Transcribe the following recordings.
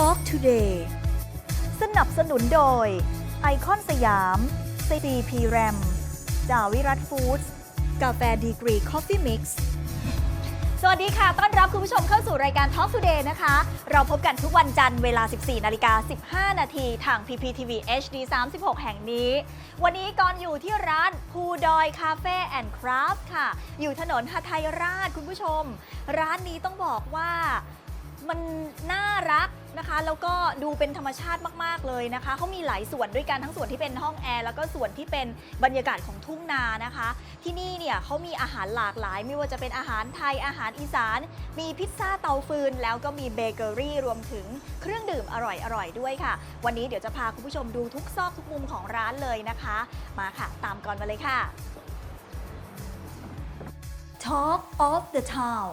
Talk Today สนับสนุนโดย ไอคอนสยาม CP RAM ดาวิรัตฟู้ดส์กาแฟดีกรีคอฟฟี่มิกซ์สวัสดีค่ะ ต้อนรับคุณผู้ชมเข้าสู่รายการ Talk Today นะคะ เราพบกันทุกวันจันทร์เวลา 14 นาฬิกา 15 นาที ทาง PPTV HD 36 แห่งนี้ วันนี้ก่อนอยู่ที่ร้านภูดอยคาเฟ่แอนด์คราฟค่ะ อยู่ถนนหทัยราชคุณผู้ชม ร้านนี้ต้องบอกว่า มันน่ารักนะคะ แล้วก็ดูเป็นธรรมชาติมาก ๆ เลยนะคะเขามีหลายส่วนด้วยกันทั้งส่วนที่เป็นห้องแอร์แล้วก็ส่วนที่เป็นบรรยากาศของทุ่งนานะคะ ที่นี่เนี่ยเขามีอาหารหลากหลาย ไม่ว่าจะเป็นอาหารไทยอาหารอีสาน มีพิซซ่าเตาฟืน แล้วก็มีเบเกอรี่รวมถึงเครื่องดื่มอร่อย ๆ ด้วยค่ะ วันนี้เดี๋ยวจะพาคุณผู้ชมดูทุกซอกทุกมุมของร้านเลยนะคะ มาค่ะ ตามก่อนมาเลยค่ะ Talk of the Town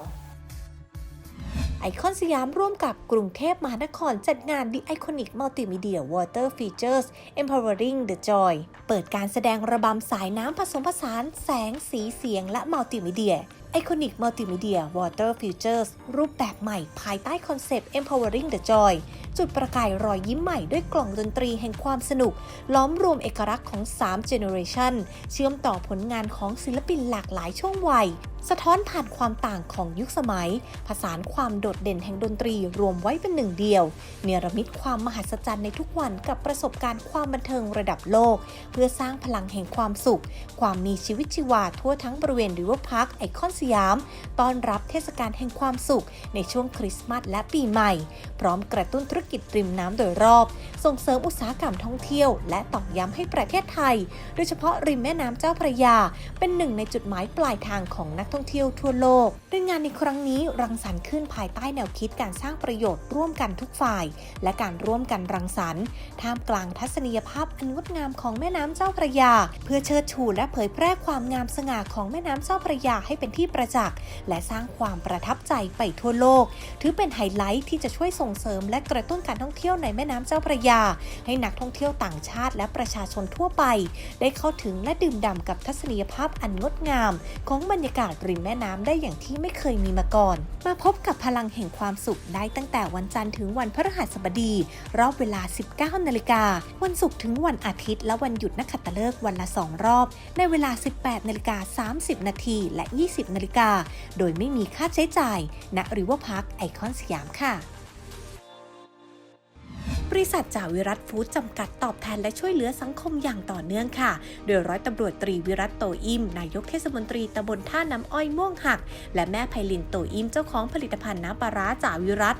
ไอคอนสยามร่วมกับกรุงเทพมหานครจัดงาน The Iconic Multimedia Water Features Empowering the Joy เปิดการแสดงระบำสายน้ำผสมผสานแสงสีเสียงและมัลติมีเดีย Iconic Multimedia Water Features รูปแบบใหม่ภายใต้คอนเซปต์ Empowering the Joy จุดประกายรอยยิ้มใหม่ด้วยกล่องดนตรีแห่งความสนุก ล้อมรวมเอกลักษณ์ของ3 Generation เชื่อมต่อผลงานของศิลปินหลากหลายช่วงวัย สะท้อนผ่านความต่างของยุคสมัย ผสานความโดดเด่นแห่งดนตรีรวมไว้เป็นหนึ่งเดียว เนรมิตความมหัศจรรย์ในทุกวันกับประสบการณ์ความบันเทิงระดับโลก เพื่อสร้างพลังแห่งความสุข ความมีชีวิตชีวาทั่วทั้งบริเวณริเวอร์พาร์คไอคอนสยาม ต้อนรับเทศกาลแห่งความสุข ในช่วงคริสต์มาสและปีใหม่ พร้อมกระตุ้นธุรกิจริมน้ำโดยรอบ ส่งเสริมอุตสาหกรรมท่องเที่ยว และตอกย้ำให้ประเทศไทย โดยเฉพาะริมแม่น้ำเจ้าพระยา เป็นหนึ่งในจุดหมายปลายทางของนักท่องเที่ยวทั่วโลกโดยงานในครั้งนี้รังสรรค์ขึ้นภายใต้แนวคิดการสร้างประโยชน์ร่วมกันทุกฝ่าย และการร่วมกันรังสรรค์ท่ามกลางทัศนียภาพอันงดงามของแม่น้ำเจ้าพระยา เพื่อเชิดชูและเผยแพร่ความงามสง่าของแม่น้ำเจ้าพระยาให้เป็นที่ประจักษ์และสร้างความประทับใจไปทั่วโลก ถือเป็นไฮไลท์ที่จะช่วยส่งเสริมและกระตุ้นการท่องเที่ยวในแม่น้ำเจ้าพระยา ให้นักท่องเที่ยวต่างชาติและประชาชนทั่วไป ได้เข้าถึงและดื่มด่ำกับทัศนียภาพอันงดงาม ของบรรยากาศริมแม่น้ำได้อย่างที่ไม่เคยมีมาก่อน มาพบกับพลังแห่งความสุขได้ตั้งแต่วันจันทร์ถึงวันพฤหัสบดี รอบเวลา 19 นาฬิกา วันศุกร์ถึงวันอาทิตย์ และวันหยุดนักขัตฤกษ์วันละ 2 รอบ ในเวลา 18 นาฬิกา 30 นาทีและ 20 นาฬิกา โดยไม่มีค่าใช้จ่าย ณ ริเวอร์พาร์คไอคอนสยามค่ะ บริษัทจ่าวิรัตฟู้ดจำกัดตอบแทนและช่วยเหลือสังคมอย่างต่อเนื่องค่ะ โดยร้อยตำรวจตรีวิรัตโตอิมนายกเทศมนตรีตำบลท่าน้ำอ้อยม่วงหัก และแม่ไพลินโตอิมเจ้าของผลิตภัณฑ์น้ำปลาร้าจ่าวิรัต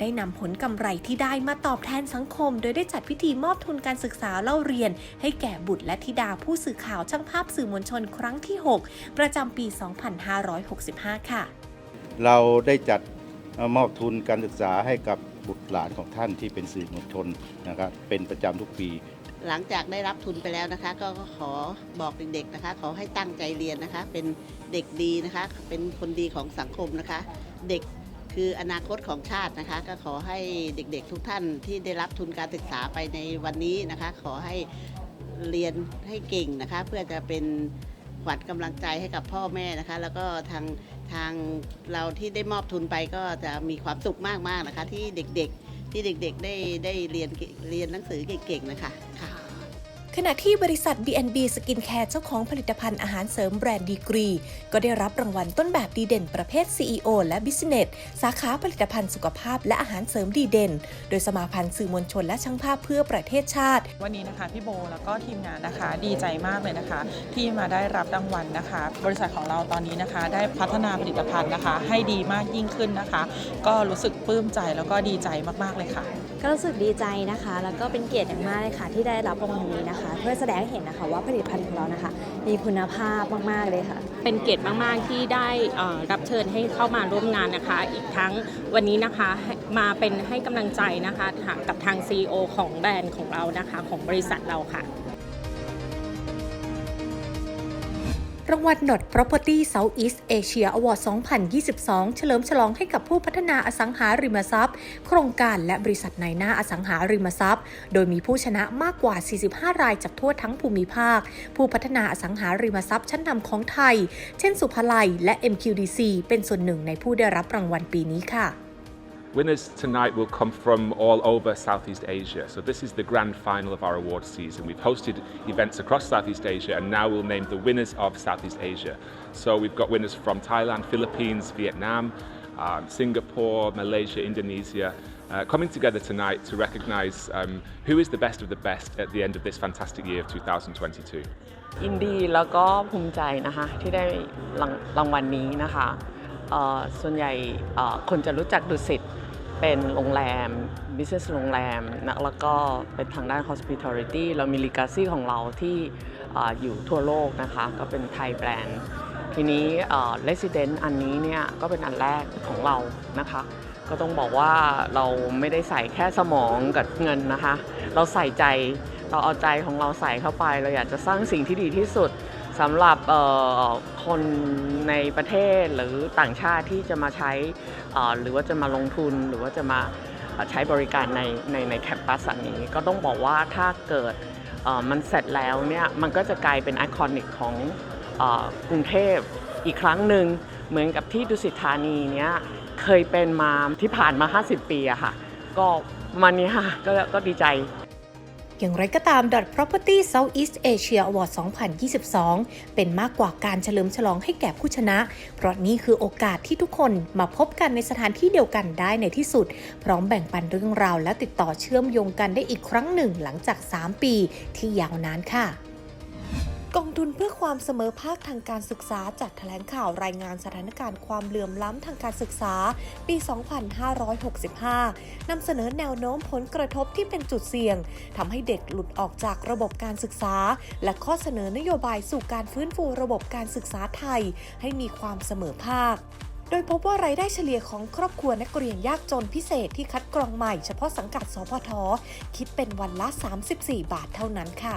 ได้นำผลกำไรที่ได้มาตอบแทนสังคม โดยได้จัดพิธีมอบทุนการศึกษาเล่าเรียน ให้แก่บุตรและธิดาผู้สื่อข่าวช่างภาพสื่อมวลชนครั้งที่ 6 ประจำปี 2565 ค่ะ เราได้จัดมอบทุนการศึกษาให้กับ บุตรหลานของท่านที่เป็นสื่อมวลชนนะครับเป็นประจำทุกปี หลังจากได้รับทุนไปแล้วนะคะ ก็ขอบอกเด็กๆนะคะ ขอให้ตั้งใจเรียนนะคะ เป็นเด็กดีนะคะ เป็นคนดีของสังคมนะคะ เด็กคืออนาคตของชาตินะคะ ก็ขอให้เด็กๆทุกท่านที่ได้รับทุนการศึกษาไปในวันนี้นะคะ ขอให้เรียนให้เก่งนะคะ เพื่อจะเป็น ขวัญกำลังใจให้กับพ่อแม่นะคะ แล้วก็ทางทางเราที่ได้มอบทุนไปก็จะมีความสุขมากๆนะคะ ที่เด็กๆที่เด็กๆได้ได้เรียนเรียนหนังสือเก่งๆนะคะค่ะ ขณะที่บริษัท B&B Skin Care เจ้าของผลิตภัณฑ์อาหารเสริมแบรนด์ดีกรี ก็ได้รับรางวัลต้นแบบดีเด่นประเภท CEO และ Business สาขาผลิตภัณฑ์สุขภาพและอาหารเสริมดีเด่น โดยสมาพันธ์สื่อมวลชนและช่างภาพเพื่อประเทศชาติ วันนี้นะคะพี่โบแล้วก็ทีมงานนะคะดีใจมากเลยนะคะ ที่มาได้รับรางวัลนะคะ บริษัทของเราตอนนี้นะคะ ได้พัฒนาผลิตภัณฑ์นะคะ ให้ดีมากยิ่งขึ้นนะคะ ก็รู้สึกปลื้มใจแล้วก็ดีใจมากๆเลยค่ะ ก็รู้สึกดีใจนะคะ แล้วก็เป็นเกียรติอย่างมากเลยค่ะ ที่ได้รับรางวัลนี้นะคะ เพื่อแสดงให้เห็นนะคะว่าผลิตภัณฑ์ของเรานะคะ มีคุณภาพมากๆเลยค่ะ เป็นเกียรติมากๆที่ได้รับเชิญให้เข้ามาร่วมงานนะคะ อีกทั้งวันนี้นะคะมาเป็นให้กำลังใจนะคะกับทาง CEO ของแบรนด์ของเรานะคะ ของบริษัทเราค่ะ รางวัล Not Property Southeast Asia Award 2022 เฉลิมฉลองให้กับผู้พัฒนาอสังหาริมทรัพย์ โครงการและบริษัทในหน้าอสังหาริมทรัพย์ โดยมีผู้ชนะมากกว่า 45 รายจากทั่วทั้งภูมิภาค ผู้พัฒนาอสังหาริมทรัพย์ชั้นนำของไทย เช่นสุภาลัยและ MQDC เป็นส่วนหนึ่งในผู้ได้รับรางวัลปีนี้ค่ะ Winners tonight will come from all over Southeast Asia. So, this is the grand final of our awards season. We've hosted events across Southeast Asia and now we'll name the winners of Southeast Asia. So, we've got winners from Thailand, Philippines, Vietnam, um, Singapore, Malaysia, Indonesia. Uh, coming together tonight to recognize um, who is the best of the best at the end of this fantastic year of 2022. ยินดีแล้วก็ภูมิใจนะคะที่ได้รางรางวัลนี้นะคะเอ่อส่วนใหญ่เอ่อคนจะรู้จักดุสิต เป็นโรงแรม business โรงแรมนะแล้วก็เป็นทางด้าน hospitality เรามี legacy ของเราที่ออยู่ทั่วโลกนะคะ ก็เป็นไทยแบรนด์ ทีนี้เอ่อ resident อันนี้เนี่ยก็เป็นอันแรกของเรานะคะก็ต้องบอกว่าเราไม่ได้ใส่แค่สมองกับเงินนะคะ เราใส่ใจ เราเอาใจของเราใส่เข้าไป เราอยากจะสร้างสิ่งที่ดีที่สุด สำหรับคนในประเทศหรือต่างชาติที่จะมาใช้หรือว่าจะมาลงทุนหรือว่าจะมาใช้บริการในในในแคมปัสอันนี้ ก็ต้องบอกว่าถ้าเกิดมันเสร็จแล้วเนี่ยมันก็จะกลายเป็นไอคอนิกของกรุงเทพอีกครั้งหนึ่งเหมือนกับที่ดุสิตธานีเนี่ยเคยเป็นมาที่ผ่านมา 50 ปีอะค่ะ ก็มันนี้ค่ะก็ก็ดีใจ อย่างไรก็ตาม Dot Property Southeast Asia Award 2022 เป็นมากกว่าการเฉลิมฉลองให้แก่ผู้ชนะ เพราะนี่คือโอกาสที่ทุกคนมาพบกันในสถานที่เดียวกันได้ในที่สุด พร้อมแบ่งปันเรื่องราวและติดต่อเชื่อมโยงกันได้อีกครั้งหนึ่งหลังจาก 3 ปีที่ยาวนานค่ะ กองทุนเพื่อความเสมอภาคทางการศึกษาจัดแถลงข่าวรายงานสถานการณ์ความเหลื่อมล้ำทางการศึกษา ปี 2565 นำเสนอแนวโน้มผลกระทบที่เป็นจุดเสี่ยงทำให้เด็กหลุดออกจากระบบการศึกษา และข้อเสนอนโยบายสู่การฟื้นฟูระบบการศึกษาไทย ให้มีความเสมอภาคโดยพบว่ารายได้เฉลี่ยของครอบครัวนักเรียนยากจนพิเศษที่คัดกรองใหม่เฉพาะสังกัดสพทคิดเป็นวันละ 34 บาทเท่านั้นค่ะ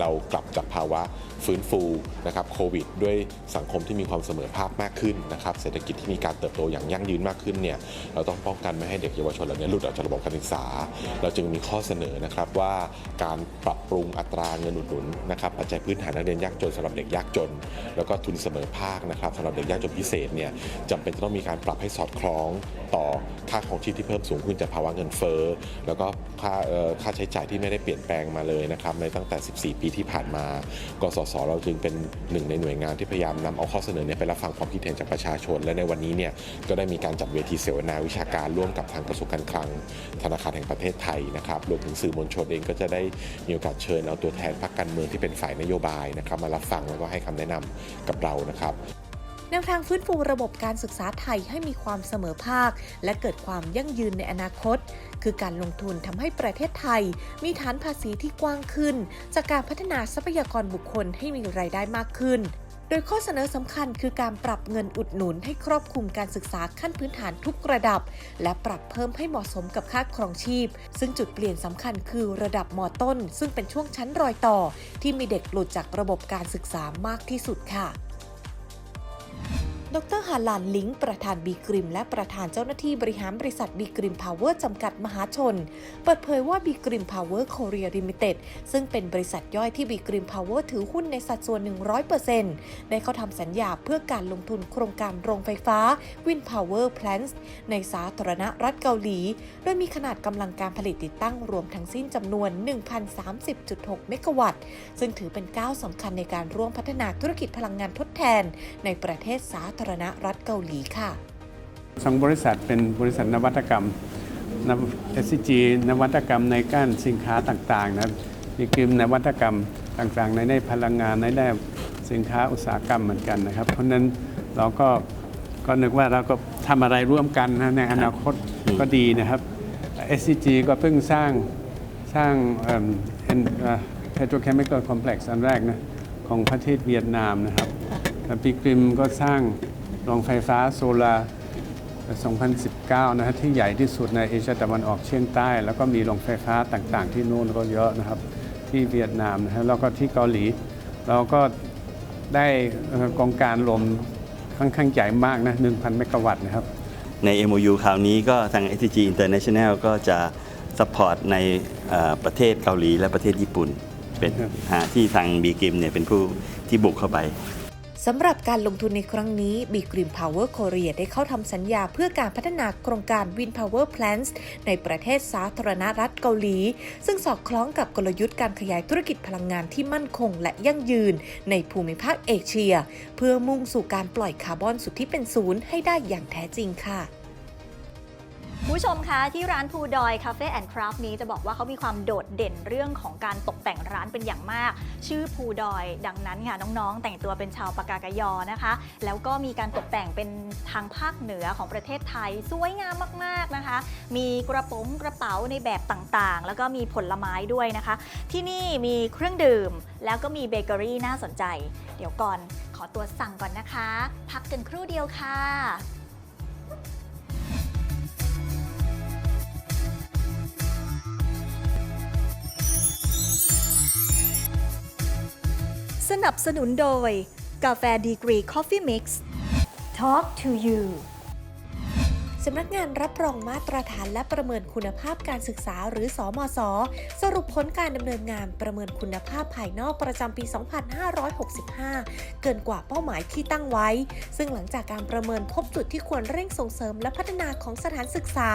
เรากลับจากภาวะฟื้นฟูนะครับโควิด ด้วยสังคมที่มีความเสมอภาคมากขึ้นนะครับเศรษฐกิจที่มีการเติบโตอย่างยั่งยืนมากขึ้นเนี่ยเราต้องป้องกันไม่ให้เด็กเยาวชนเหล่านี้หลุดออกจากระบบการศึกษา เราจึงมีข้อเสนอนะครับว่าการปรับปรุงอัตราเงินอุดหนุนนะครับปัจจัยพื้นฐานนักเรียนยากจนสำหรับเด็กยากจน แล้วก็ทุนเสมอภาคนะครับสำหรับเด็กยากจนพิเศษเนี่ยจำเป็นจะต้องมีการปรับให้สอดคล้องต่อค่าของชีพที่เพิ่มสูงขึ้นจากภาวะเงินเฟ้อแล้วก็ค่าค่าใช้จ่ายที่ไม่ได้เปลี่ยนแปลงมาเลยนะครับในตั้งแต่ 14ปีที่ผ่านมา กสศเราจึงเป็นหนึ่งในหน่วยงานที่พยายามนำเอาข้อเสนอเนี่ยไปรับฟังความคิดเห็นจากประชาชน และในวันนี้เนี่ยก็ได้มีการจัดเวทีเสวนาวิชาการร่วมกับทางกระทรวงการคลัง ธนาคารแห่งประเทศไทยนะครับรวมถึงสื่อมวลชนเองก็จะได้มีโอกาสเชิญเอาตัวแทนพรรคการเมืองที่เป็นฝ่ายนโยบายนะครับมารับฟังแล้วก็ให้คำแนะนำกับเรานะครับ แนวทางฟื้นฟูระบบการศึกษาไทยให้มีความเสมอภาค และเกิดความยั่งยืนในอนาคต คือการลงทุนทำให้ประเทศไทย มีฐานภาษีที่กว้างขึ้น จากการพัฒนาทรัพยากรบุคคลให้มีรายได้มากขึ้นโดยข้อเสนอสำคัญคือการปรับเงินอุดหนุนให้ครอบคลุมการศึกษาขั้นพื้นฐานทุกระดับ และปรับเพิ่มให้เหมาะสมกับค่าครองชีพ ซึ่งจุดเปลี่ยนสำคัญคือระดับมต้น ซึ่งเป็นช่วงชั้นรอยต่อ ที่มีเด็กหลุดจากระบบการศึกษามากที่สุดค่ะ ดรฮาลานลิงประธานบีกริม และประธานเจ้าหน้าที่บริหารบริษัทบีกริมพาวเวอร์จำกัดมหาชน เปิดเผยว่าบีกริมพาวเวอร์โคเรียลิมิเต็ดซึ่งเป็นบริษัทย่อยที่บีกริมพาวเวอร์ถือหุ้นในสัดส่วน 100%ได้เข้าทำสัญญาเพื่อการลงทุนโครงการโรงไฟฟ้า Wind Power Plants ในสาธารณรัฐเกาหลี โดยมีขนาดกำลังการผลิตติดตั้งรวมทั้งสิ้นจำนวน 1,030.6 เมกะวัตต์ ซึ่งถือเป็นก้าวสำคัญในการร่วมพัฒนาธุรกิจพลังงานทดแทน ในประเทศสาธารณรัฐเกาหลีค่ะสองบริษัทเป็นบริษัทนวัตกรรมน SCG นวัตกรรมในก้านสินค้าต่างๆนะครับมีกริมนวัตกรรมต่างๆ ในด้านพลังงานในด้านสินค้าอุตสาหกรรมเหมือนกันนะครับ เพราะนั้นเราก็ก็นึกว่าเราก็ทำอะไรร่วมกันนะในอนาคตก็ดีนะครับ SCG ก็เพิ่งสร้างสร้างเอ่อ en- เอ่อ petrochemical complex อันแรกนะของประเทศเวียดนามนะครับแล้วปีกริมก็สร้าง โรงไฟฟ้าโซลาร์2019 นะฮะที่ใหญ่ที่สุดในเอเชียตะวันออกเฉียงใต้ แล้วก็มีโรงไฟฟ้าต่างๆ ที่นู่นก็เยอะนะครับ ที่เวียดนามนะฮะแล้วก็ที่เกาหลี เราก็ได้เอ่อกองการลมค่อนข้างใหญ่มากนะ 1,000 เมกะวัตต์นะครับ ใน MOU คราวนี้ก็ทาง SCG International ก็จะสปอร์ตในเอ่อประเทศเกาหลีและประเทศญี่ปุ่น เป็นครับหาที่ทางบีกิมเนี่ยเป็นผู้ที่บุกเข้าไป สำหรับการลงทุนในครั้งนี้ b g r e e n Power Korea ได้เข้าทำสัญญาเพื่อการพัฒนาโครงการ Wind Power Plants ในประเทศสาธารณรัฐเกาหลี ซึ่งสอดคล้องกับกลยุทธ์การขยายธุรกิจพลังงานที่มั่นคงและยั่งยืน ในภูมิภาคเอเชีย เพื่อมุ่งสู่การปล่อยคาร์บอนสุดที่เป็นศูนย์ให้ได้อย่างแท้จริงค่ะ ผู้ชมคะที่ร้านพูดอยคาเฟ่แอนด์คราฟนี้จะบอกว่าเขามีความโดดเด่นเรื่องของการตกแต่งร้านเป็นอย่างมาก ชื่อพูดอย ดังนั้นค่ะน้องๆ แต่งตัวเป็นชาวปากากยอนะคะ แล้วก็มีการตกแต่งเป็นทางภาคเหนือของประเทศไทยสวยงามมากๆนะคะ มีกระโป๋องกระเป๋าในแบบต่างๆ แล้วก็มีผลไม้ด้วยนะคะ ที่นี่มีเครื่องดื่ม แล้วก็มีเบเกอรี่น่าสนใจ เดี๋ยวก่อนขอตัวสั่งก่อนนะคะ พักกันครู่เดียวค่ะ สนับสนุนโดย กาแฟดีกรี คอฟฟี่มิกซ์ Talk to you สำนักงานรับรองมาตรฐานและประเมินคุณภาพการศึกษาหรือสอมศสรุปผลการดำเนินงานประเมินคุณภาพภายนอกประจำปี 2565 เกินกว่าเป้าหมายที่ตั้งไว้ ซึ่งหลังจากการประเมินพบจุดที่ควรเร่งส่งเสริมและพัฒนาของสถานศึกษา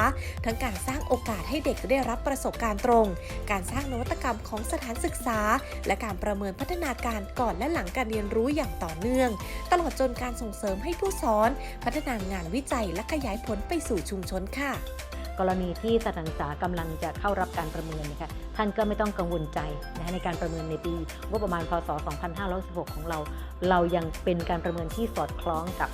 ทั้งการสร้างโอกาสให้เด็กได้รับประสบการณ์ตรง การสร้างนวัตกรรมของสถานศึกษา และการประเมินพัฒนาการก่อนและหลังการเรียนรู้อย่างต่อเนื่อง ตลอดจนการส่งเสริมให้ผู้สอน พัฒนางานวิจัยและขยายผลไปสู่ชุมชนค่ะ กรณีที่สถานศึกษากำลังจะเข้ารับการประเมินนะคะท่านก็ไม่ต้องกังวลใจนะในการประเมินในปีงบประมาณพศ 2516ของเรา เรายังเป็นการประเมินที่สอดคล้องกับ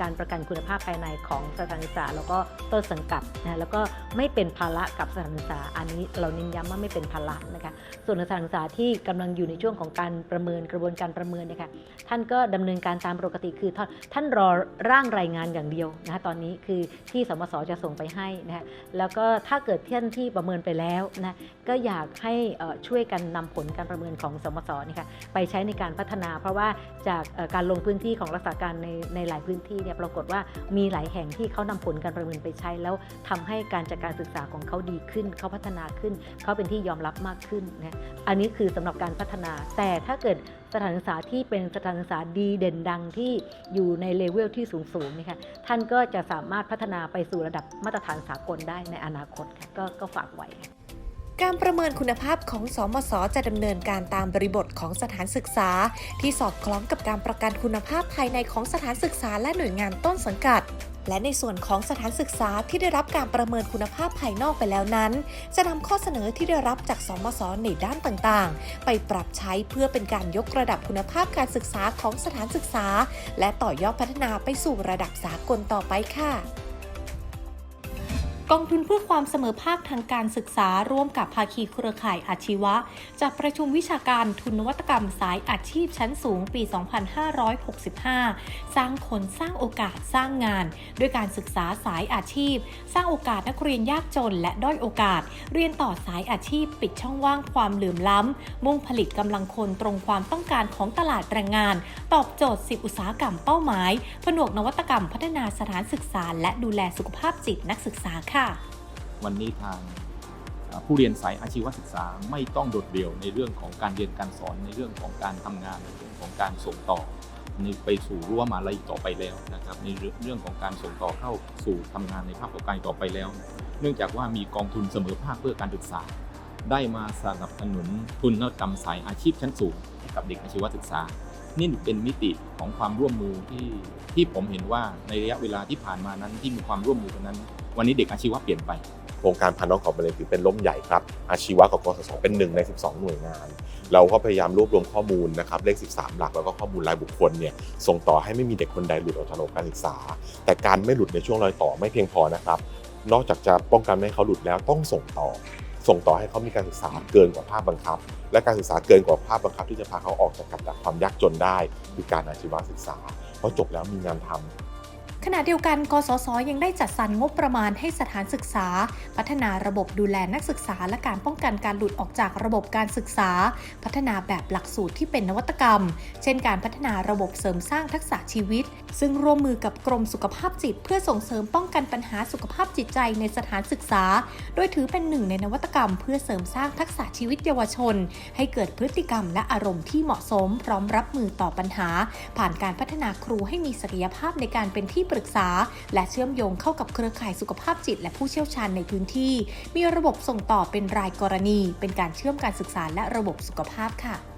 การประกันคุณภาพภายในของสถานศึกษาแล้วก็ต้นสังกัดนะแล้วก็ไม่เป็นภาระกับสถานศึกษาอันนี้เราเน้นย้ำว่าไม่เป็นภาระนะคะส่วนสถานศึกษาที่กำลังอยู่ในช่วงของการประเมินกระบวนการประเมินนะคะท่านก็ดำเนินการตามปกติคือท่านท่านรอร่างรายงานอย่างเดียวนะคะตอนนี้คือที่สมสจะส่งไปให้นะคะ แล้วก็ถ้าเกิดท่านที่ประเมินไปแล้วนะก็อยากให้ช่วยกันนำผลการประเมินของสมสนี่ค่ะไปใช้ในการพัฒนา เพราะว่าจากการลงพื้นที่ของรักษาการในในหลายพื้นที่เนี่ยปรากฏว่ามีหลายแห่งที่เขานำผลการประเมินไปใช้ แล้วทำให้การจัดการศึกษาของเขาดีขึ้นเขาพัฒนาขึ้น เขาเป็นที่ยอมรับมากขึ้นนะอันนี้คือสำหรับการพัฒนา แต่ถ้าเกิด สถานศึกษาที่เป็นสถานศึกษาดีเด่นดังที่อยู่ในเลเวลที่สูงๆนี่ค่ะท่านก็จะสามารถพัฒนาไปสู่ระดับมาตรฐานสากลได้ในอนาคตค่ะก็ก็ฝากไว้ค่ะ การประเมินคุณภาพของสมสจะดำเนินการตามบริบทของสถานศึกษา ที่สอดคล้องกับการประกันคุณภาพภายในของสถานศึกษาและหน่วยงานต้นสังกัด และในส่วนของสถานศึกษาที่ได้รับการประเมินคุณภาพภายนอกไปแล้วนั้น จะนำข้อเสนอที่ได้รับจากสมสในด้านต่างๆ ไปปรับใช้เพื่อเป็นการยกระดับคุณภาพการศึกษาของสถานศึกษา และต่อยอดพัฒนาไปสู่ระดับสากลต่อไปค่ะ กองทุนเพื่อความเสมอภาคทางการศึกษาร่วมกับภาคีเครือข่ายอาชีวะจัดประชุมวิชาการทุนนวัตกรรมสายอาชีพชั้นสูงปี 2565 สร้างคนสร้างโอกาสสร้างงาน ด้วยการศึกษาสายอาชีพ สร้างโอกาสนักเรียนยากจนและด้อยโอกาส เรียนต่อสายอาชีพ ปิดช่องว่างความเหลื่อมล้ำ มุ่งผลิตกำลังคนตรงความต้องการของตลาดแรงงาน ตอบโจทย์ 10 อุตสาหกรรมเป้าหมาย ผนวกนวัตกรรมพัฒนาสถานศึกษา และดูแลสุขภาพจิตนักศึกษาค่ะวันนี้ทางผู้เรียนสายอาชีวศึกษาไม่ต้องโดดเดี่ยวในเรื่องของการเรียนการสอนในเรื่องของการทำงานในเรื่องของการส่งต่อไปสู่รั้วมาลัยต่อไปแล้วนะครับในเรื่องของการส่งต่อเข้าสู่ทำงานในภาคประกอบการต่อไปแล้ว เนื่องจากว่ามีกองทุนเสมอภาคเพื่อการศึกษา ได้มาสนับสนุนทุนนวัตกรรมสายอาชีพชั้นสูงให้กับเด็กอาชีวศึกษา นี่เป็นมิติของความร่วมมือที่ที่ผมเห็นว่าในระยะเวลาที่ผ่านมานั้นที่มีความร่วมมือกันนั้น วันนี้เด็กอาชีวะเปลี่ยนไปโครงการพันน้องของมะเร็งถือเป็นล้มใหญ่ครับ อาชีวะกับกสศเป็นหนึ่งใน 12 หน่วยงาน เราก็พยายามรวบรวมข้อมูลนะครับเลข 13 หลักแล้วก็ข้อมูลรายบุคคลเนี่ยส่งต่อให้ไม่มีเด็กคนใดหลุดออกจากระบบการศึกษา แต่การไม่หลุดในช่วงรอยต่อไม่เพียงพอนะครับนอกจากจะป้องกันไม่ให้เขาหลุดแล้วต้องส่งต่อ ส่งต่อให้เขามีการศึกษาเกินกว่าภาคบังคับ และการศึกษาเกินกว่าภาคบังคับ ที่จะพาเขาออกจากกับดักความยากจนได้ คือการอาชีวศึกษาเพราะจบแล้วมีงานทำ ขณะเดียวกันกสศยังได้จัดสรรงบประมาณให้สถานศึกษา พัฒนาระบบดูแลนักศึกษา และการป้องกันการหลุดออกจากระบบการศึกษา พัฒนาแบบหลักสูตรที่เป็นนวัตกรรม เช่นการพัฒนาระบบเสริมสร้างทักษะชีวิต ซึ่งร่วมมือกับกรมสุขภาพจิต เพื่อส่งเสริมป้องกันปัญหาสุขภาพจิตใจในสถานศึกษา โดยถือเป็นหนึ่งในนวัตกรรม เพื่อเสริมสร้างทักษะชีวิตเยาวชน ให้เกิดพฤติกรรมและอารมณ์ที่เหมาะสม พร้อมรับมือต่อปัญหา ผ่านการพัฒนาครูให้มีศักยภาพในการเป็นที่ปรึกษา และเชื่อมโยงเข้ากับเครือข่ายสุขภาพจิต และผู้เชี่ยวชาญในพื้นที่ มีระบบส่งต่อเป็นรายกรณี เป็นการเชื่อมการศึกษาและระบบสุขภาพค่ะ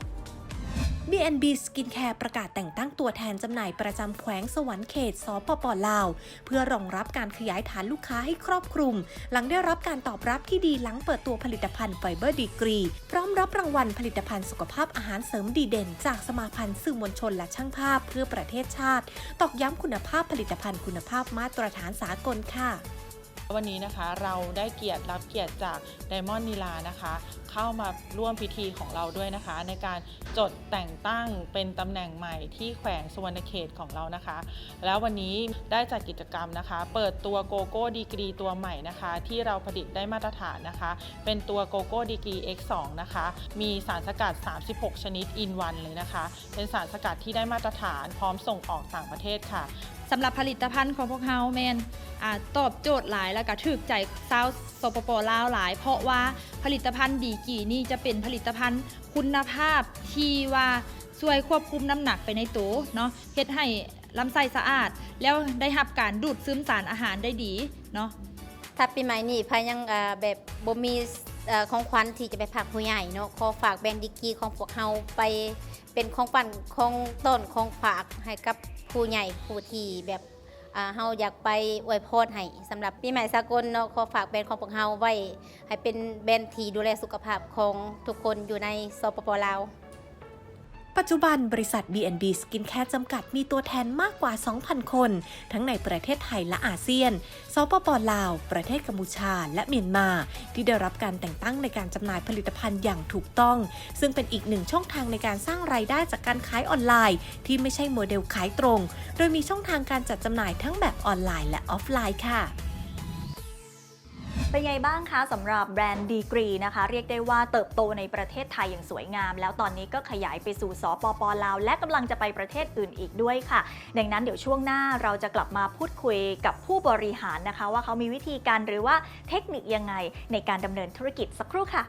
BNB Skincare ประกาศแต่งตั้งตัวแทนจำหน่ายประจำแขวงสวรรค์เขตสปปลาว เพื่อรองรับการขยายฐานลูกค้าให้ครอบคลุม หลังได้รับการตอบรับที่ดีหลังเปิดตัวผลิตภัณฑ์ไฟเบอร์ดีกรี พร้อมรับรางวัลผลิตภัณฑ์สุขภาพอาหารเสริมดีเด่น จากสมาพันธ์สื่อมวลชนและช่างภาพเพื่อประเทศชาติ ตอกย้ำคุณภาพผลิตภัณฑ์คุณภาพมาตรฐานสากลค่ะ วันนี้นะคะเราได้เกียรติรับเกียรติจากไดมอนด์นีลานะคะ เข้ามาร่วมพิธีของเราด้วยนะคะ ในการจดแต่งตั้งเป็นตำแหน่งใหม่ที่แขวงสุวรรณเขตของเรานะคะ แล้ววันนี้ได้จัดกิจกรรมนะคะ เปิดตัวโกโก้ดีกรีตัวใหม่นะคะ ที่เราผลิตได้มาตรฐานนะคะ เป็นตัวโกโก้ดีกรี X2 นะคะ มีสารสกัด 36 ชนิด in one เลยนะคะ เป็นสารสกัดที่ได้มาตรฐานพร้อมส่งออกต่างประเทศค่ะ สำหรับผลิตภัณฑ์ของพวกเฮาแมนอตอบโจทย์หลายแล้วก็ถูกใจชาวสปปลาวหลาย เพราะว่าผลิตภัณฑ์ดีกี่นี่จะเป็นผลิตภัณฑ์คุณภาพที่ว่าช่วยควบคุมน้ำหนักไปในตัวเนาะเฮ็ดให้ลำไส้สะอาด แล้วได้รับการดูดซึมสารอาหารได้ดีเนาะถ้าปีใหม่นี้พายังแบบบ่มีของขวัญที่จะไปฝากผู้ใหญ่เนาะขอฝากแบรนด์ดิกีของพวกเฮาไป เป็นของปั่นของต้นของฝากให้กับผู้ใหญ่ผู้ที่แบบอ่าเฮาอยากไปอวยพรให้สำหรับปีใหม่สากลเนาะขอฝากแบรนด์ของพวกเฮาไว้ ให้เป็นแบรนด์ที่ดูแลสุขภาพของทุกคนอยู่ในสปปลาว ปัจจุบันบริษัท B&B Skincare จำกัดมีตัวแทนมากกว่า 2,000 คน ทั้งในประเทศไทยและอาเซียน สปปลาว ประเทศกัมพูชา และเมียนมา ที่ได้รับการแต่งตั้งในการจำหน่ายผลิตภัณฑ์อย่างถูกต้อง ซึ่งเป็นอีกหนึ่งช่องทางในการสร้างรายได้จากการขายออนไลน์ ที่ไม่ใช่โมเดลขายตรง โดยมีช่องทางการจัดจำหน่ายทั้งแบบออนไลน์และออฟไลน์ค่ะ เป็นไงบ้างคะสำหรับแบรนด์ดีกรีนะคะ เรียกได้ว่าเติบโตในประเทศไทยอย่างสวยงาม แล้วตอนนี้ก็ขยายไปสู่สปปลาว และกำลังจะไปประเทศอื่นอีกด้วยค่ะ ดังนั้นเดี๋ยวช่วงหน้าเราจะกลับมาพูดคุยกับผู้บริหารนะคะ ว่าเขามีวิธีการหรือว่าเทคนิคยังไงในการดำเนินธุรกิจสักครู่ค่ะ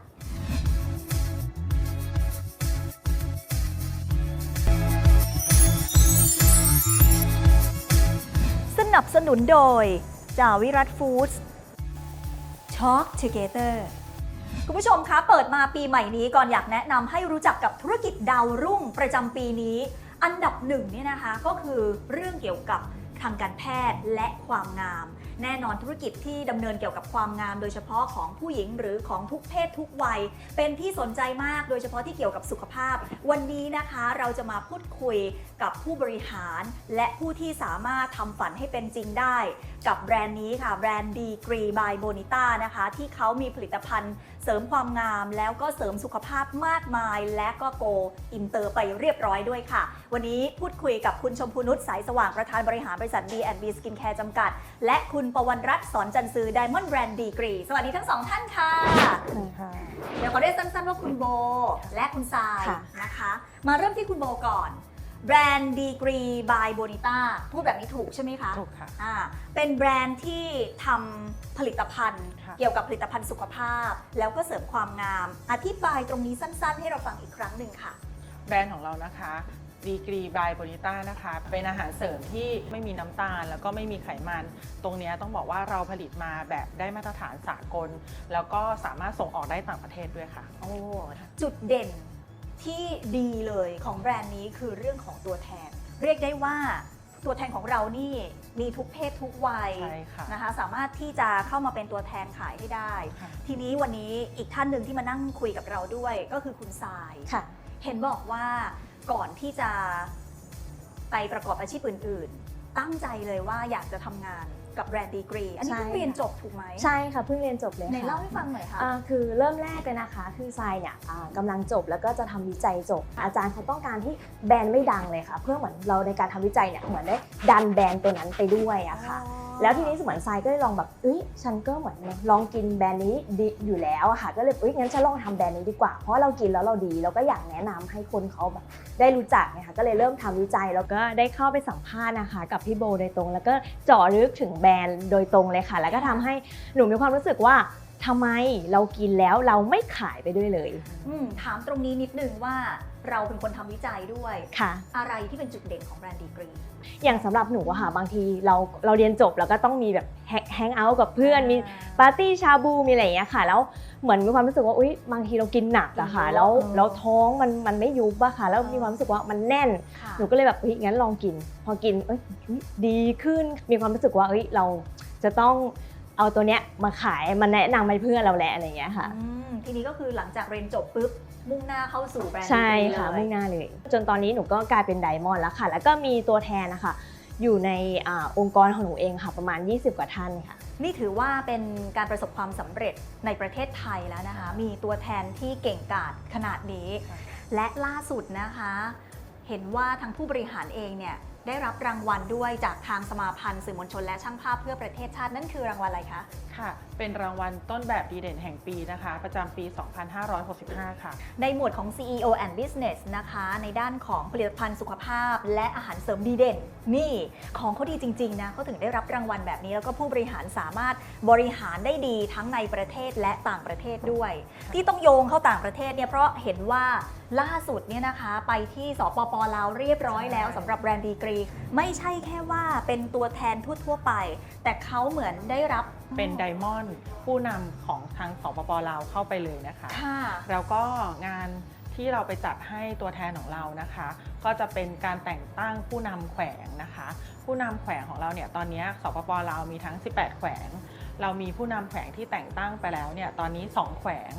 สนับสนุนโดย จาวิรัตฟู้ดส์ Talk Together คุณผู้ชมคะเปิดมาปีใหม่นี้ก่อนอยากแนะนำให้รู้จักกับธุรกิจดาวรุ่งประจำปีนี้ อันดับหนึ่งเนี่ยนะคะก็คือเรื่องเกี่ยวกับทางการแพทย์และความงาม แน่นอนธุรกิจที่ดำเนินเกี่ยวกับความงาม โดยเฉพาะของผู้หญิงหรือของทุกเพศทุกวัย เป็นที่สนใจมากโดยเฉพาะที่เกี่ยวกับสุขภาพ วันนี้นะคะเราจะมาพูดคุยกับผู้บริหาร และผู้ที่สามารถทำฝันให้เป็นจริงได้ กับแบรนด์นี้ค่ะแบรนด์ดีกรีบายโบนิต้านะคะที่เขามีผลิตภัณฑ์ เสริมความงามแล้วก็เสริมสุขภาพมากมาย และก็โกอินเตอร์ไปเรียบร้อยด้วยค่ะ วันนี้พูดคุยกับคุณชมพูนุชสายสว่างประธานบริหารบริษัท B&B Skincare จำกัด และคุณปวันรัตน์สอนจันซือ Diamond Brand Degree สวัสดีทั้งสองท่านค่ะเดี๋ยวเขาเรียกสั้นๆว่าคุณโบ และคุณทรายค่ะ นะคะ มาเริ่มที่คุณโบก่อน แบรนด์ดีกรีบายโบนิต้าพูดแบบนี้ถูกใช่ไหมคะถูกค่ะอ่าเป็นแบรนด์ที่ทำผลิตภัณฑ์ ค่ะ เกี่ยวกับผลิตภัณฑ์สุขภาพ แล้วก็เสริมความงาม อธิบายตรงนี้สั้นๆ ให้เราฟังอีกครั้งหนึ่งค่ะ แบรนด์ของเรานะคะดีกรีบายโบนิต้านะคะ เป็นอาหารเสริมที่ไม่มีน้ำตาล แล้วก็ไม่มีไขมัน ตรงเนี้ยต้องบอกว่าเราผลิตมาแบบได้มาตรฐานสากล แล้วก็สามารถส่งออกได้ต่างประเทศด้วยค่ะ โอ้ จุดเด่น ที่ดีเลยของแบรนด์นี้คือเรื่องของตัวแทน เรียกได้ว่าตัวแทนของเรานี่มีทุกเพศทุกวัยใช่ค่ะนะคะสามารถที่จะเข้ามาเป็นตัวแทนขายให้ได้ ค่ะ ทีนี้วันนี้อีกท่านหนึ่งที่มานั่งคุยกับเราด้วยก็คือคุณทราย ค่ะ เห็นบอกว่าก่อนที่จะไปประกอบอาชีพอื่น ๆ ตั้งใจเลยว่าอยากจะทำงาน กับแบรนด์ดีกรี อันนี้ใช่เพิ่งเรียนจบถูกไหมใช่ค่ะเพิ่งเรียนจบเลยไหนค่ะเล่าให้ฟังหน่อยค่ะ อ่าคือเริ่มแรกเลยนะคะ คือทรายเนี่ยอ่ากำลังจบแล้วก็จะทำวิจัยจบ อาจารย์เขาต้องการที่แบรนด์ไม่ดังเลยค่ะ เพื่อเหมือนเราในการทำวิจัยเนี่ยเหมือนได้ดันแบรนด์ตัวนั้นไปด้วยอะค่ะ แล้วทีนี้เหมือนทรายก็เลยลองแบบเอ้ยฉันก็เหมือนลองกินแบรนด์นี้ดีอยู่แล้วอะค่ะก็เลยเอ้ยงั้นฉันลองทำแบรนด์นี้ดีกว่า เพราะเรากินแล้วเราดีเราก็อยากแนะนำให้คนเขาแบบได้รู้จักไงคะก็เลยเริ่มทำวิจัยแล้วก็ได้เข้าไปสัมภาษณ์นะคะ กับพี่โบโดยตรง แล้วก็เจาะลึกถึงแบรนด์โดยตรงเลยค่ะ แล้วก็ทำให้หนูมีความรู้สึกว่า ทำไมเรากินแล้วเราไม่ขายไปด้วยเลยอืมถามตรงนี้นิดนึงว่าเราเป็นคนทำวิจัยด้วย ค่ะ อะไรที่เป็นจุดเด่นของแบรนด์ดีกรี อย่างสำหรับหนูอะค่ะบางทีเราเราเรียนจบแล้วก็ต้องมีแบบแฮงเอาท์กับเพื่อนมี ปาร์ตี้ชาบูมีอะไรอย่างเงี้ยค่ะ แล้วเหมือนมีความรู้สึกว่าอุ้ยบางทีเรากินหนักอะค่ะกินเยอะแล้วเออแล้วท้องมันมันไม่ยุบอะค่ะ แล้วมีความรู้สึกว่ามันแน่น ค่ะหนูก็เลยแบบเฮ้ยงั้นลองกิน พอกินเอ้ยดีขึ้นมีความรู้สึกว่าเอ้ยเราจะต้อง เอาตัวเนี้ยมาขายมาแนะนำให้เพื่อนเราแหละอะไรอย่างเงี้ยค่ะ อืมทีนี้ก็คือหลังจากเรียนจบปุ๊บมุ่งหน้าเข้าสู่แบรนด์ใช่ดีกรีค่ะเลยมุ่งหน้าเลย จนตอนนี้หนูก็กลายเป็นไดมอนด์แล้วค่ะ แล้วก็มีตัวแทนนะคะอยู่ในอาองค์กรของหนูเองค่ะประมาณ 20 กว่าท่านค่ะ นี่ถือว่าเป็นการประสบความสำเร็จในประเทศไทยแล้วนะคะ มีตัวแทนที่เก่งกาจขนาดนี้ และล่าสุดนะคะ เห็นว่าทางผู้บริหารเองเนี่ย ได้รับรางวัลด้วยจากทางสมาพันธ์สื่อมวลชนและช่างภาพเพื่อประเทศชาตินั่นคือรางวัลอะไรคะ ค่ะ เป็นรางวัลต้นแบบดีเด่นแห่งปีนะคะ ประจำปี 2565 ค่ะ ในหมวดของ CEO and Business นะคะ ในด้านของผลิตภัณฑ์สุขภาพ และอาหารเสริมดีเด่น นี่ของเขาดีจริง ๆ นะเขาถึงได้รับรางวัลแบบนี้ แล้วก็ผู้บริหารสามารถบริหารได้ดีทั้งในประเทศและต่างประเทศด้วย ที่ต้องโยงเข้าต่างประเทศเนี่ยเพราะเห็นว่าล่าสุดเนี่ยนะคะ ไปที่สปปลาวเรียบร้อยแล้วสำหรับแบรนด์ดีกรี ไม่ใช่แค่ว่าเป็นตัวแทนทั่วๆไป แต่เขาเหมือนได้รับเป็นไดมอนด์ผู้นำของทางสปปลาวเข้าไปเลยนะคะ ค่ะ แล้วก็งานที่เราไปจัดให้ตัวแทนของเรานะคะ ก็จะเป็นการแต่งตั้งผู้นำแขวงนะคะ ผู้นำแขวงของเราเนี่ยตอนนี้สปปลาวมีทั้ง 18 แขวง เรามีผู้นำแขวงที่แต่งตั้งไปแล้วเนี่ยตอนนี้ 2 แขวง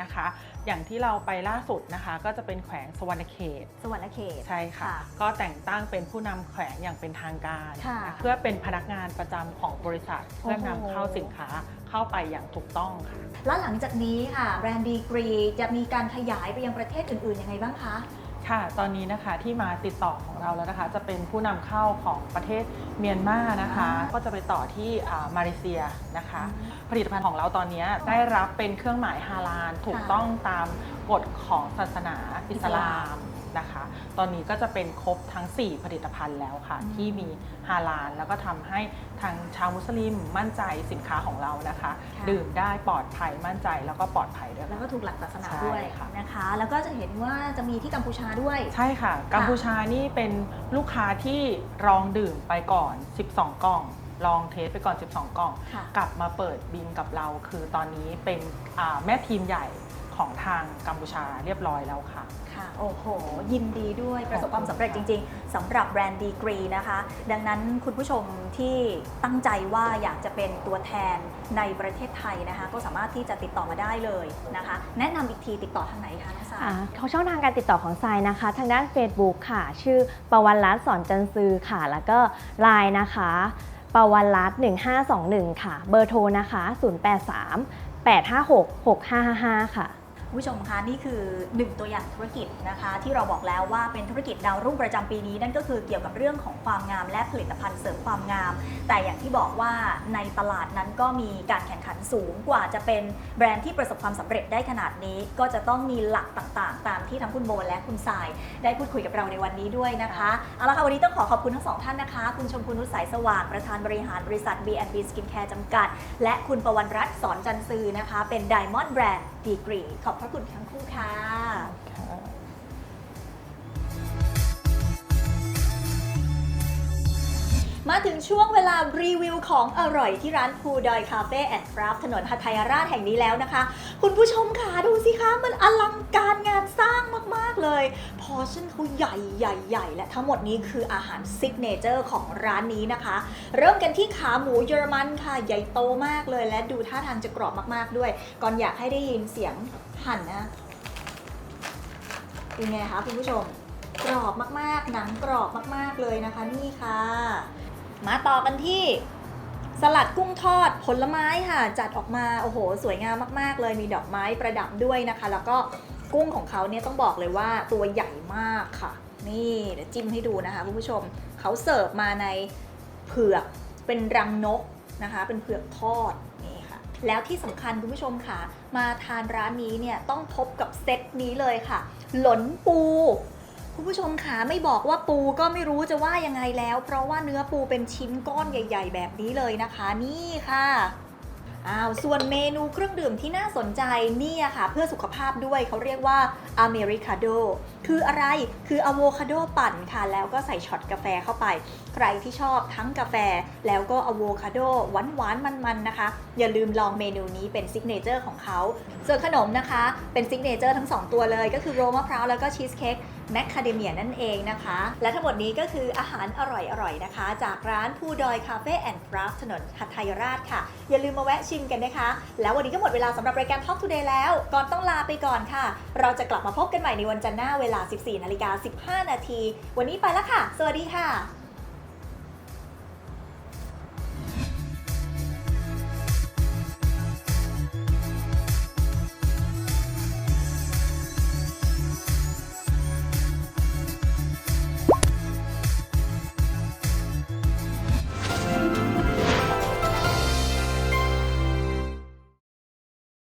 นะคะ อย่างที่เราไปล่าสุดนะคะ ก็จะเป็นแขวงสวรรณเขต สวรรณเขต ใช่ค่ะ ก็แต่งตั้งเป็นผู้นำแขวงอย่างเป็นทางการ ค่ะนะเพื่อเป็นพนักงานประจำของบริษัท เพื่อนำโอ้โห เข้าสินค้าเข้าไปอย่างถูกต้องค่ะ แล้วหลังจากนี้ค่ะแบรนด์ดีกรีจะมีการขยายไปยังประเทศอื่นๆยังไงบ้างคะ ค่ะ ตอนนี้นะคะที่มาติดต่อของเราแล้วนะคะ จะเป็นผู้นำเข้าของประเทศเมียนมานะคะ ก็จะไปต่อที่อ่ามาเลเซียนะคะ ผลิตภัณฑ์ของเราตอนนี้ได้รับเป็นเครื่องหมายฮาลาลถูกต้องตามกฎของศาสนาอิสลาม นะคะ ตอนนี้ก็จะเป็นครบทั้ง 4 ผลิตภัณฑ์แล้วค่ะอืมที่มีฮาลาลแล้วก็ทำให้ทางชาวมุสลิมมั่นใจสินค้าของเรานะคะ ค่ะ ดื่มได้ปลอดภัยมั่นใจแล้วก็ปลอดภัยด้วยแล้วก็ถูกหลักศาสนาใช่ด้วยค่ะ นะคะ แล้วก็จะเห็นว่าจะมีที่กัมพูชาด้วย ใช่ค่ะ กัมพูชานี่เป็นลูกค้าที่ลองดื่มไปก่อน 12 กล่อง ลองเทสไปก่อน 12 กล่อง ค่ะ กลับมาเปิดบินกับเรา คือตอนนี้เป็นอ่าแม่ทีมใหญ่ ของทางกัมพูชาเรียบร้อยแล้วค่ะ ค่ะโอ้โห ยินดีด้วยประสบความสำเร็จจริง ๆสำหรับแบรนด์ดีกรีนะคะ ดังนั้นคุณผู้ชมที่ตั้งใจว่าอยากจะเป็นตัวแทนในประเทศไทยนะคะ ก็สามารถที่จะติดต่อมาได้เลยนะคะ แนะนำอีกทีติดต่อทางไหนคะน้องสาวอ่าเขาช่องทางการติดต่อของทรายนะคะ ทางด้าน Facebook ค่ะ ชื่อปวันรัตน์สอนจันซือค่ะ แล้วก็ Line นะคะปวันรัตน์1521 ค่ะ เบอร์โทรนะคะ 083 856 6555 ค่ะคุณ ผู้ชมคะนี่คือหนึ่งตัวอย่างธุรกิจนะคะ ที่เราบอกแล้วว่าเป็นธุรกิจดาวรุ่งประจำปีนี้ นั่นก็คือเกี่ยวกับเรื่องของความงามและผลิตภัณฑ์เสริมความงาม แต่อย่างที่บอกว่าในตลาดนั้นก็มีการแข่งขันสูงกว่าจะเป็นแบรนด์ที่ประสบความสำเร็จได้ขนาดนี้ ก็จะต้องมีหลักต่างๆ ตามที่ทั้งคุณโบและคุณสาย ได้พูดคุยกับเราในวันนี้ด้วยนะคะเอาละค่ะวันนี้ต้องขอขอบคุณทั้งสองท่านนะคะ คุณชมพูนุชสายสว่างประธานบริหารบริษัท B&B Skincare จำกัด และคุณประวันรัตน์สอนจันซือนะคะ เป็น Diamond Brand ดีกรี ขอบพระคุณทั้งคู่ค่ะ มาถึงช่วงเวลารีวิวของอร่อยที่ร้านภูดอยคาเฟ่แอนด์คราฟถนนหัทยาราชแห่งนี้แล้วนะคะ คุณผู้ชมค่ะดูสิคะ มันอลังการงานสร้างมาก ๆ เลย พอชั่นเขาใหญ่ใหญ่ใหญ่และทั้งหมดนี้คืออาหารซิกเนเจอร์ของร้านนี้นะคะ เริ่มกันที่ขาหมูเยอรมันค่ะ ใหญ่โตมากเลย และดูท่าทางจะกรอบมากๆด้วย ก่อนอยากให้ได้ยินเสียงหั่นนะเป็นไงคะคุณผู้ชมกรอบมากๆ หนังกรอบมากๆเลยนะคะนี่ค่ะ มาต่อกันที่สลัดกุ้งทอดผลไม้ค่ะ จัดออกมาโอ้โห สวยงามมากๆ เลยมีดอกไม้ประดับด้วยนะคะ แล้วก็กุ้งของเขาเนี่ยต้องบอกเลยว่าตัวใหญ่มากค่ะ นี่เดี๋ยวจิ้มให้ดูนะคะคุณผู้ชมเขาเสิร์ฟมาในเผือกเป็นรังนกนะคะ เป็นเผือกทอดนี่ค่ะ แล้วที่สำคัญคุณผู้ชมค่ะ มาทานร้านนี้เนี่ยต้องพบกับเซตนี้เลยค่ะ หลนปู คุณผู้ชมขาไม่บอกว่าปูก็ไม่รู้จะว่ายังไงแล้ว เพราะว่าเนื้อปูเป็นชิ้นก้อนใหญ่ ๆ แบบนี้เลยนะคะ นี่ค่ะอ้าวส่วนเมนูเครื่องดื่มที่น่าสนใจเนี่ยค่ะ เพื่อสุขภาพด้วยเขาเรียกว่าอเมริกาโดคืออะไรคืออะโวคาโดปั่นค่ะ แล้วก็ใส่ช็อตกาแฟเข้าไป ใครที่ชอบทั้งกาแฟแล้วก็อะโวคาโดหวานหวานๆมันๆนะคะ อย่าลืมลองเมนูนี้เป็นซิกเนเจอร์ของเขาส่วนขนมนะคะเป็นซิกเนเจอร์ทั้งสองตัวเลย ก็คือโรลมะพร้าวแล้วก็ชีสเค้ก แมคคาเดเมียนั่นเองนะคะ และทั้งหมดนี้ก็คืออาหารอร่อยๆนะคะ จากร้านภูดอยคาเฟ่แอนด์คราฟถนนหัทไทยราชค่ะ อย่าลืมมาแวะชิมกันนะคะ แล้ววันนี้ก็หมดเวลาสำหรับรายการ Talk Today แล้ว ก่อนต้องลาไปก่อนค่ะ เราจะกลับมาพบกันใหม่ในวันจันทร์หน้าเวลา 14นาฬิกา15นาทีวันนี้ไปแล้วค่ะ สวัสดีค่ะ